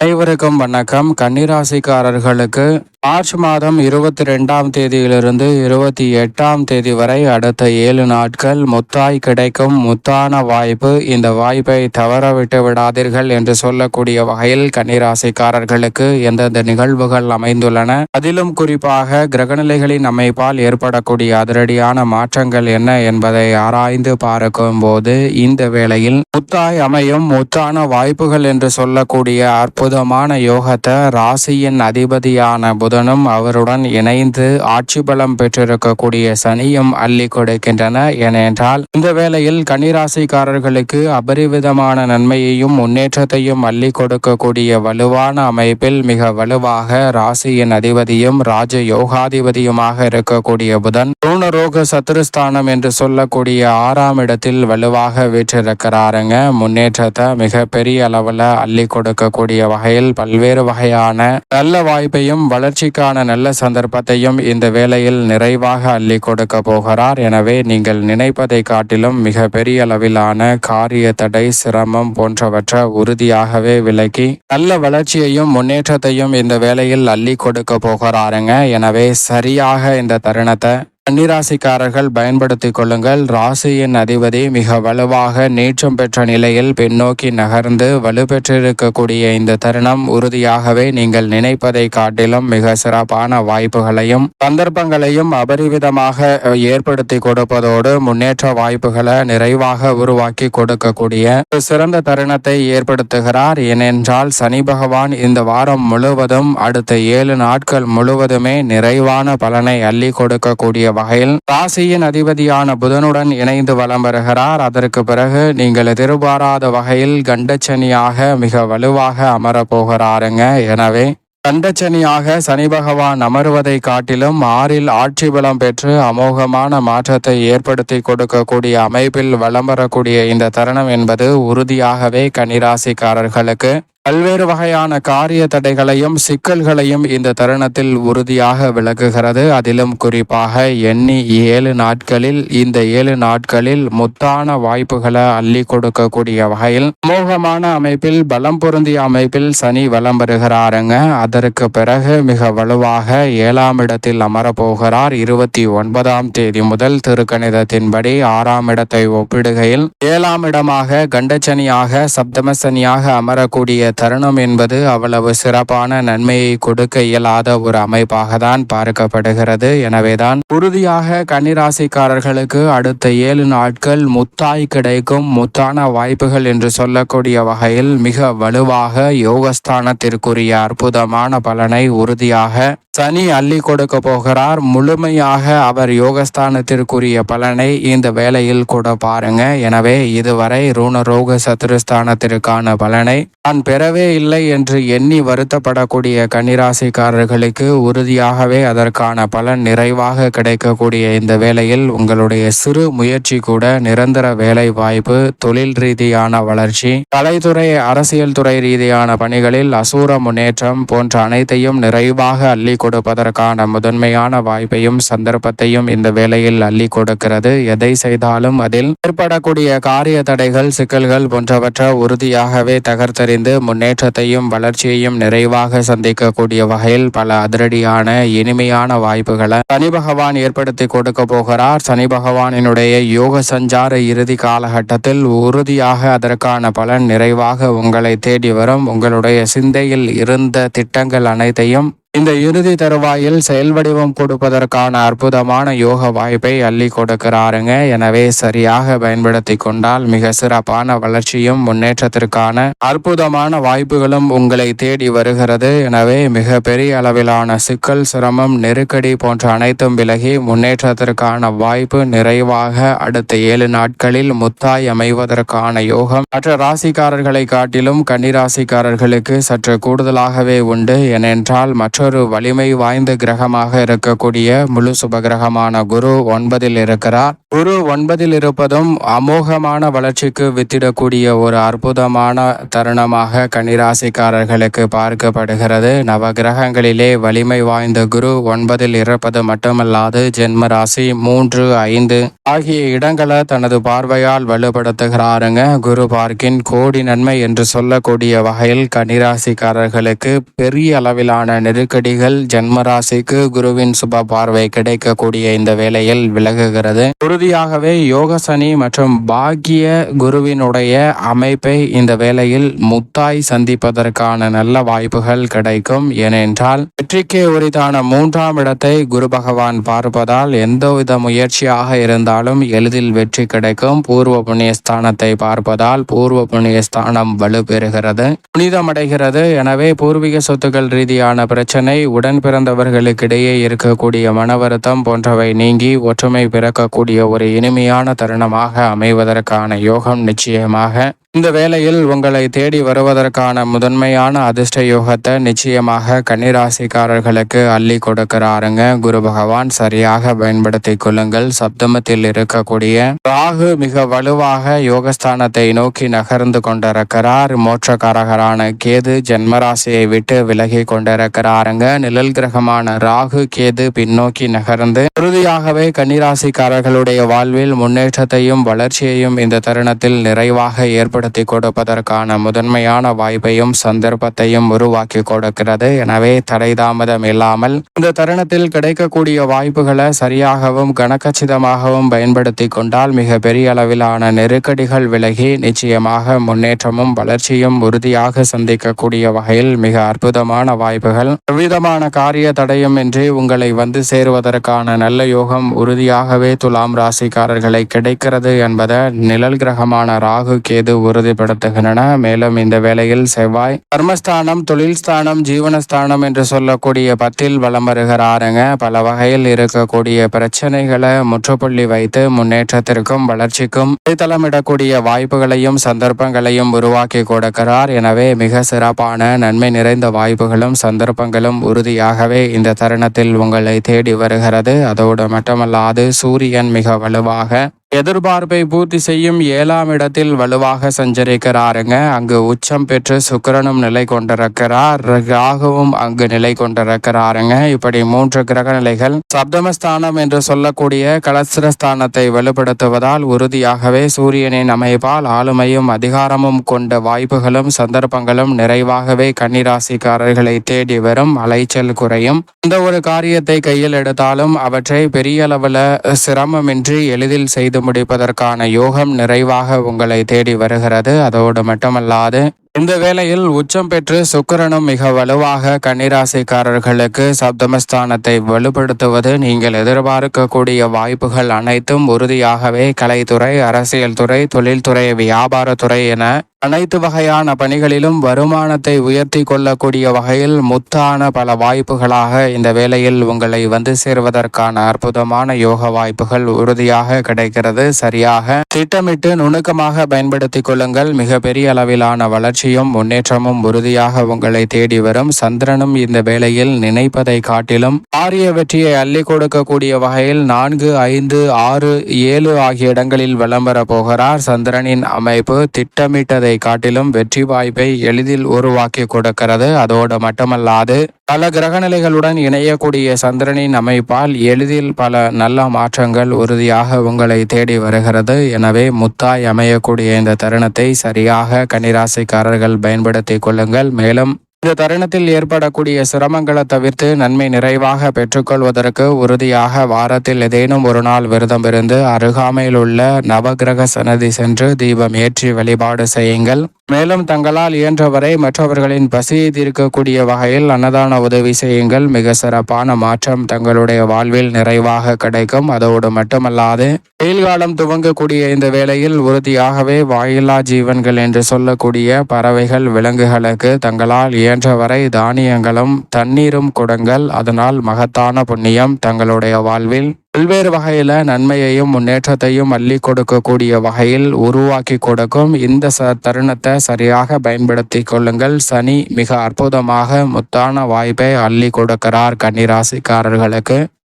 அனைவருக்கும் வணக்கம். கன்னிராசிக்காரர்களுக்கு மார்ச் மாதம் இருபத்தி ரெண்டாம் தேதியிலிருந்து இருபத்தி எட்டாம் தேதி வரை அடுத்த ஏழு நாட்கள் முத்தாய் கிடைக்கும். முத்தான வாய்ப்பு இந்த வாய்ப்பை தவற விட்டு விடாதீர்கள் என்று சொல்லக்கூடிய வகையில் கன்னிராசிக்காரர்களுக்கு எந்தெந்த நிகழ்வுகள் அமைந்துள்ளன? அதிலும் குறிப்பாக கிரகநிலைகளின் அமைப்பால் ஏற்படக்கூடிய அதிரடியான மாற்றங்கள் என்ன என்பதை ஆராய்ந்து பார்க்கும் போது இந்த வேளையில் முத்தாய் அமையும் முத்தான வாய்ப்புகள் என்று சொல்லக்கூடிய அற்புதமான யோகத்தை ராசியின் அதிபதியான புதனும் அவருடன் இணைந்து ஆட்சி பலம் பெற்றிருக்கக்கூடிய சனியும் அள்ளி கொடுக்கின்றன. ஏனென்றால் இந்த வேளையில் கன்னிராசிக்காரர்களுக்கு அபரிவிதமான நன்மையையும் முன்னேற்றத்தையும் அள்ளி கொடுக்கக்கூடிய வலுவான அமைப்பில் மிக வலுவாக ராசியின் அதிபதியும் ராஜ யோகாதிபதியுமாக இருக்கக்கூடிய புதன் ரோக சத்துருஸ்தானம் என்று சொல்லக்கூடிய ஆறாம் இடத்தில் வலுவாக வீற்றிருக்கிறாருங்க. முன்னேற்றத்தை மிக பெரிய அளவில் அள்ளி கொடுக்கக்கூடிய வகையில் பல்வேறு வகையான நல்ல வாய்ப்பையும் வளர்ச்சிக்கான நல்ல சந்தர்ப்பத்தையும் இந்த வேளையில் நிறைவாக அள்ளி கொடுக்க போகிறார். எனவே நீங்கள் நினைப்பதை காட்டிலும் மிக பெரிய அளவிலான காரிய தடை சிரமம் போன்றவற்றை உறுதியாகவே விலக்கி நல்ல வளர்ச்சியையும் முன்னேற்றத்தையும் இந்த வேளையில் அள்ளி கொடுக்க போகிறாருங்க. எனவே சரியாக இந்த தருணத்தை கன்னிராசிக்காரர்கள் பயன்படுத்திக் கொள்ளுங்கள். ராசியின் அதிபதி மிக வலுவாக நீச்சம் பெற்ற நிலையில் பின்னோக்கி நகர்ந்து வலுப்பெற்றிருக்கக்கூடிய இந்த தருணம் உறுதியாகவே நீங்கள் நினைப்பதை காட்டிலும் மிக சிறப்பான வாய்ப்புகளையும் சந்தர்ப்பங்களையும் அபரிவிதமாக ஏற்படுத்தி கொடுப்பதோடு முன்னேற்ற வாய்ப்புகளை நிறைவாக உருவாக்கி கொடுக்கக்கூடிய ஒரு சிறந்த தருணத்தை ஏற்படுத்துகிறார். ஏனென்றால் சனி பகவான் இந்த வாரம் முழுவதும் அடுத்த ஏழு நாட்கள் முழுவதுமே நிறைவான பலனை அள்ளி கொடுக்கக்கூடிய வகையில் ராசியின் அதிபதியான புதனுடன் இணைந்து வலம் வருகிறார். அதற்கு பிறகு நீங்கள் எதிர்பாராத வகையில் கண்டச்சனியாக மிக வலுவாக அமரப்போகிறாருங்க எனவே கண்டச்சனியாக சனி பகவான் அமருவதை காட்டிலும் ஆறில் ஆட்சி பலம் பெற்று அமோகமான மாற்றத்தை ஏற்படுத்தி கொடுக்கக்கூடிய அமைப்பில் வலம் வரக்கூடிய இந்த தருணம் என்பது உறுதியாகவே கன்னிராசிக்காரர்களுக்கு பல்வேறு வகையான காரிய தடைகளையும் சிக்கல்களையும் இந்த தருணத்தில் உறுதியாக விளக்குகிறது. அதிலும் குறிப்பாக எண்ணி ஏழு நாட்களில் இந்த ஏழு நாட்களில் முத்தான வாய்ப்புகளை அள்ளி கொடுக்கக்கூடிய வகையில் மோகமான அமைப்பில் பலம் பொருந்திய அமைப்பில் சனி வலம் பெறுகிறாருங்க அதற்கு பிறகு மிக வலுவாக ஏழாம் இடத்தில் அமரப்போகிறார். இருபத்தி ஒன்பதாம் தேதி முதல் திருக்கணிதத்தின்படி ஆறாம் இடத்தை ஒப்பிடுகையில் ஏழாம் இடமாக கண்டச்சனியாக சப்தமசனியாக அமரக்கூடிய தருணம் என்பது அவ்வளவு சிறப்பான நன்மையை கொடுக்க இயலாத ஒரு அமைப்பாக தான் பார்க்கப்படுகிறது. எனவேதான் உறுதியாக கன்னிராசிக்காரர்களுக்கு அடுத்த ஏழு நாட்கள் முத்தாய் கிடைக்கும் முத்தான வாய்ப்புகள் என்று சொல்லக்கூடிய வகையில் மிக வலுவாக யோகஸ்தானத்திற்குரிய அற்புதமான பலனை உறுதியாக சனி அள்ளி கொடுக்க போகிறார். முழுமையாக அவர் யோகஸ்தானத்திற்குரிய பலனை இந்த வேளையில் கூட பாருங்க. எனவே இதுவரை ரூணரோக சத்துருஸ்தானத்திற்கான பலனை நான் பெறவே இல்லை என்று எண்ணி வருத்தப்படக்கூடிய கன்னிராசிக்காரர்களுக்கு உறுதியாகவே அதற்கான பலன் நிறைவாக கிடைக்கக்கூடிய இந்த வேளையில் உங்களுடைய சிறு முயற்சி கூட நிரந்தர வேலை வாய்ப்பு தொழில் ரீதியான வளர்ச்சி கலைத்துறை அரசியல் துறை ரீதியான பணிகளில் அசூர முன்னேற்றம் போன்ற அனைத்தையும் நிறைவாக அள்ளி கொடுப்பதற்கான முதன்மையான வாய்ப்பையும் சந்தர்ப்பத்தையும் இந்த வேளையில் அள்ளி கொடுக்கிறது. எதை செய்தாலும் அதில் ஏற்படக்கூடிய காரிய தடைகள் சிக்கல்கள் போன்றவற்றை உறுதியாகவே தகர்த்தறிந்து முன்னேற்றத்தையும் வளர்ச்சியையும் நிறைவாக சந்திக்கக்கூடிய வகையில் பல அதிரடியான இனிமையான வாய்ப்புகளை சனி பகவான் ஏற்படுத்தி கொடுக்க போகிறார். சனி பகவானினுடைய யோக சஞ்சார இறுதி காலகட்டத்தில் உறுதியாக அதற்கான பலன் நிறைவாக உங்களை தேடி வரும். உங்களுடைய சிந்தையில் இருந்த திட்டங்கள் அனைத்தையும் இந்த இறுதி தருவாயில் செயல் வடிவம் கொடுப்பதற்கான அற்புதமான யோக வாய்ப்பை அள்ளி கொடுக்கிறாருங்க. எனவே சரியாக பயன்படுத்தி கொண்டால் மிக சிறப்பான வளர்ச்சியும் முன்னேற்றத்திற்கான அற்புதமான வாய்ப்புகளும் உங்களை தேடி வருகிறது. எனவே மிக பெரிய அளவிலான சிக்கல் சிரமம் நெருக்கடி போன்ற அனைத்தும் விலகி முன்னேற்றத்திற்கான வாய்ப்பு நிறைவாக அடுத்த ஏழு நாட்களில் முத்தாய் அமைவதற்கான யோகம் மற்ற ராசிக்காரர்களை காட்டிலும் கன்னிராசிக்காரர்களுக்கு சற்று கூடுதலாகவே உண்டு. ஏனென்றால் மற்ற மற்றொரு வலிமை வாய்ந்த கிரகமாக இருக்கக்கூடிய முழு சுபகிரகமான குரு ஒன்பதில் இருக்கிறார். குரு ஒன்பதில் இருப்பதும் அமோகமான வளர்ச்சிக்கு வித்திடக்கூடிய ஒரு அற்புதமான தருணமாக கன்னிராசிக்காரர்களுக்கு பார்க்கப்படுகிறது. நவ கிரகங்களிலே வலிமை வாய்ந்த குரு ஒன்பதில் இருப்பது மட்டுமல்லாது ஜென்ம ராசி மூன்று ஐந்து ஆகிய இடங்களை தனது பார்வையால் வலுப்படுத்துகிறாருங்க. குரு பார்க்கின் கோடி நன்மை என்று சொல்லக்கூடிய வகையில் கன்னிராசிக்காரர்களுக்கு பெரிய அளவிலான நெருக்கடிகள் ஜென்மராசிக்கு குருவின் சுப பார்வை கிடைக்கக்கூடிய இந்த வேளையில் விலகுகிறது. உறுதியாகவே யோக சனி மற்றும் பாக்கிய குருவினுடைய அமைப்பை இந்த வேளையில் முத்தாய் சந்திப்பதற்கான நல்ல வாய்ப்புகள் கிடைக்கும். ஏனென்றால் வெற்றிக்கு உரிதான மூன்றாம் இடத்தை குரு பகவான் பார்ப்பதால் எந்தவித முயற்சியாக இருந்தாலும் எளிதில் வெற்றி கிடைக்கும். பூர்வ புண்ணிய ஸ்தானத்தை பார்ப்பதால் பூர்வ புண்ணிய ஸ்தானம் வலுப்பெறுகிறது. புனிதமடைகிறது. எனவே பூர்வீக சொத்துக்கள் ரீதியான பிரச்சனை உடன் பிறந்தவர்களுக்கிடையே இருக்கக்கூடிய மன வருத்தம் போன்றவை நீங்கி ஒற்றுமை பிறக்கக்கூடிய ஒரு இனிமையான தருணமாக அமைவதற்கான யோகம் நிச்சயமாக இந்த வேளையில் உங்களை தேடி வருவதற்கான முதன்மையான அதிர்ஷ்ட யோகத்தை நிச்சயமாக கன்னிராசிக்காரர்களுக்கு அள்ளி கொடுக்கிறாருங்க. குரு பகவான் சரியாக பயன்படுத்தி கொள்ளுங்கள். சப்தமத்தில் இருக்கக்கூடிய ராகு மிக வலுவாக யோகஸ்தானத்தை நோக்கி நகர்ந்து கொண்டிருக்கிறார். மோட்சக்காரகரான கேது ஜென்மராசியை விட்டு விலகி கொண்டிருக்கிறாருங்க. நிழல் கிரகமான ராகு கேது பின்னோக்கி நகர்ந்து உறுதியாகவே கன்னிராசிக்காரர்களுடைய வாழ்வில் முன்னேற்றத்தையும் வளர்ச்சியையும் இந்த தருணத்தில் நிறைவாக ஏற்ப ஏற்படுத்தி கொடுப்பதற்கான முதன்மையான வாய்ப்பையும் சந்தர்ப்பத்தையும் உருவாக்கி கொடுக்கிறது. எனவே தடை தாமதம் இல்லாமல் இந்த தருணத்தில் கிடைக்கக்கூடிய வாய்ப்புகளை சரியாகவும் கனக்கச்சிதமாகவும் பயன்படுத்தி கொண்டால் மிக பெரிய அளவிலான நெருக்கடிகள் விலகி நிச்சயமாக முன்னேற்றமும் வளர்ச்சியும் உறுதியாக சந்திக்கக்கூடிய வகையில் மிக அற்புதமான வாய்ப்புகள். எவ்விதமான காரிய தடையும் இன்றி உங்களை வந்து சேருவதற்கான நல்ல யோகம் உறுதியாகவே துலாம் ராசிக்காரர்களை கிடைக்கிறது என்பதை நிழல் கிரகமான ராகு கேது உறுதிப்படுத்துகின்றன. மேலும் இந்த வேளையில் செவ்வாய் கர்மஸ்தானம் தொழில் ஸ்தானம் ஜீவனஸ்தானம் என்று சொல்லக்கூடிய பத்தில் வலம் வருகிறாருங்க. பல வகையில் இருக்கக்கூடிய பிரச்சனைகளை முற்றுப்புள்ளி வைத்து முன்னேற்றத்திற்கும் வளர்ச்சிக்கும் அடித்தளமிடக்கூடிய வாய்ப்புகளையும் சந்தர்ப்பங்களையும் உருவாக்கி கொடுக்கிறார். எனவே மிக சிறப்பான நன்மை நிறைந்த வாய்ப்புகளும் சந்தர்ப்பங்களும் உறுதியாகவே இந்த தருணத்தில் உங்களை தேடி வருகிறது. அதோடு மட்டுமல்லாது சூரியன் மிக வலுவாக எதிர்பார்ப்பை பூர்த்தி செய்யும் ஏழாம் இடத்தில் வலுவாக சஞ்சரிக்கிறாருங்க. அங்கு உச்சம் பெற்று சுக்கரனும் நிலை கொண்டிருக்கிறார். ராகுவும் அங்கு நிலை கொண்டிருக்கிறாருங்க. இப்படி மூன்று கிரக நிலைகள் சப்தமஸ்தானம் என்று சொல்லக்கூடிய கலசரஸ்தானத்தை வலுப்படுத்துவதால் உறுதியாகவே சூரியனின் அமைப்பால் ஆளுமையும் அதிகாரமும் கொண்ட வாய்ப்புகளும் சந்தர்ப்பங்களும் நிறைவாகவே கன்னிராசிக்காரர்களை தேடி வரும். அலைச்சல் குறையும். எந்த ஒரு காரியத்தை கையில் எடுத்தாலும் அவற்றை பெரிய அளவில் சிரமமின்றி எளிதில் செய்து முடிப்பதற்கான யோகம் நிறைவாக உங்களை தேடி வருகிறது. அதோடு மட்டுமல்லாது இந்த வேளையில் உச்சம் பெற்று சுக்கரனும் மிக வலுவாக கன்னிராசிக்காரர்களுக்கு சப்தமஸ்தானத்தை வலுப்படுத்துவது நீங்கள் எதிர்பார்க்கக்கூடிய வாய்ப்புகள் அனைத்தும் உறுதியாகவே கலைத்துறை அரசியல் துறை தொழில்துறை வியாபாரத்துறை என அனைத்து வகையான பணிகளிலும் வருமானத்தை உயர்த்தி கொள்ளக்கூடிய வகையில் முத்தான பல வாய்ப்புகளாக இந்த வேளையில் உங்களை வந்து சேர்வதற்கான அற்புதமான யோக வாய்ப்புகள் உறுதியாக கிடைக்கிறது. சரியாக திட்டமிட்டு நுணுக்கமாக பயன்படுத்திக் கொள்ளுங்கள். மிகப்பெரிய அளவிலான வளர்ச்சி வளர்ச்சியும் முன்னேற்றமும் உறுதியாக உங்களை தேடி வரும். சந்திரனும் இந்த வேளையில் நினைப்பதை காட்டிலும் ஆரிய வெற்றியை அள்ளி கொடுக்கக்கூடிய வகையில் நான்கு ஐந்து ஆறு ஏழு ஆகிய இடங்களில் விளம்பர போகிறார். சந்திரனின் அமைப்பு திட்டமிட்டதை காட்டிலும் வெற்றி வாய்ப்பை எளிதில் உருவாக்கி கொடுக்கிறது. அதோடு மட்டுமல்லாது பல கிரகநிலைகளுடன் இணையக்கூடிய சந்திரனின் அமைப்பால் எளிதில் பல நல்ல மாற்றங்கள் உறுதியாக உங்களை தேடி வருகிறது. எனவே முத்தாய் அமையக்கூடிய இந்த தருணத்தை சரியாக கன்னிராசிக்காரர்கள் பயன்படுத்திக் கொள்ளுங்கள். மேலும் இந்த தருணத்தில் ஏற்படக்கூடிய சிரமங்களை தவிர்த்து நன்மை நிறைவாக பெற்றுக்கொள்வதற்கு உறுதியாக வாரத்தில் ஏதேனும் ஒரு நாள் விரதம் இருந்து அருகாமையில் உள்ள நவகிரக சன்னதி சென்று தீபம் ஏற்றி வழிபாடு செய்யுங்கள். மேலும் தங்களால் இயன்றவரை மற்றவர்களின் பசியை தீர்க்கக்கூடிய வகையில் அன்னதான உதவி செய்யுங்கள். மிக சிறப்பான மாற்றம் தங்களுடைய வாழ்வில் நிறைவாக கிடைக்கும். அதோடு மட்டுமல்லாது வெயில் காலம் துவங்கக்கூடிய இந்த வேளையில் உறுதியாகவே வாயில்லா ஜீவன்கள் என்று சொல்லக்கூடிய பறவைகள் விலங்குகளுக்கு தங்களால் இயன்றவரை தானியங்களும் தண்ணீரும் கொடுங்கள். அதனால் மகத்தான புண்ணியம் தங்களுடைய வாழ்வில் பல்வேறு வகையில் நன்மையையும் முன்னேற்றத்தையும் அள்ளி கொடுக்கக்கூடிய வகையில் உருவாக்கி கொடுக்கும் இந்த ச தருணத்தை சரியாக பயன்படுத்தி கொள்ளுங்கள். சனி மிக அற்புதமாக முத்தான வாய்ப்பை அள்ளி கொடுக்கிறார் கன்னிராசிக்காரர்களுக்கு.